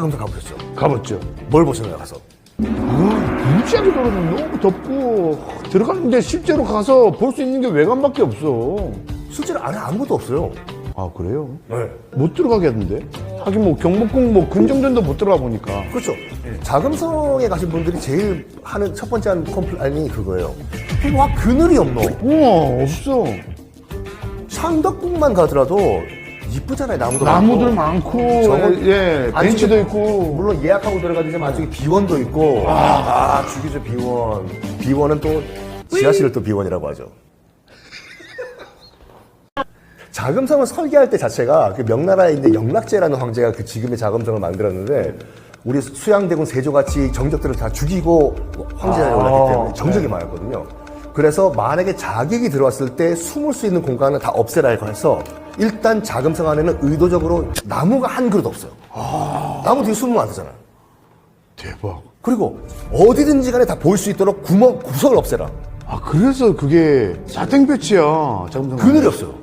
자금성 가보셨죠? 가봤죠. 뭘 보셨나요, 가서? 아, 무지하게 돌아다니 너무 덥고 들어갔는데 실제로 가서 볼 수 있는 게 외관밖에 없어. 실제로 안에 아무것도 없어요. 아 그래요? 네. 못 들어가겠는데? 하긴 뭐 경복궁 뭐 근정전도 못 들어가 보니까. 그렇죠. 자금성에 가신 분들이 제일 하는 첫 번째 하는 컴플레인이 그거예요. 와, 그늘이 없노. 우와 없어. 창덕궁만 가더라도 이쁘잖아요, 나무도 나무들 많고. 저건 예 벤치도 있고. 물론 예약하고 들어가지만 안쪽에 비원도 있고. 아, 죽이죠 비원. 비원은 또 지하실을 또 비원이라고 하죠. 자금성을 설계할 때 자체가 그 명나라에 있는 영락제라는 황제가 그 지금의 자금성을 만들었는데 우리 수양대군 세조같이 정적들을 다 죽이고 황제에 아, 올랐기 때문에 정적이 많았거든요. 그래서 만약에 자객이 들어왔을 때 숨을 수 있는 공간은 다 없애라 해서 일단 자금성 안에는 의도적으로 나무가 한 그릇 없어요 나무 뒤에 숨으면 안 되잖아요. 대박. 그리고 어디든지 간에 다 보일 수 있도록 구멍, 구석을 없애라. 아 그래서 그게 사탱 배치야 잠깐만. 그늘이 없어요.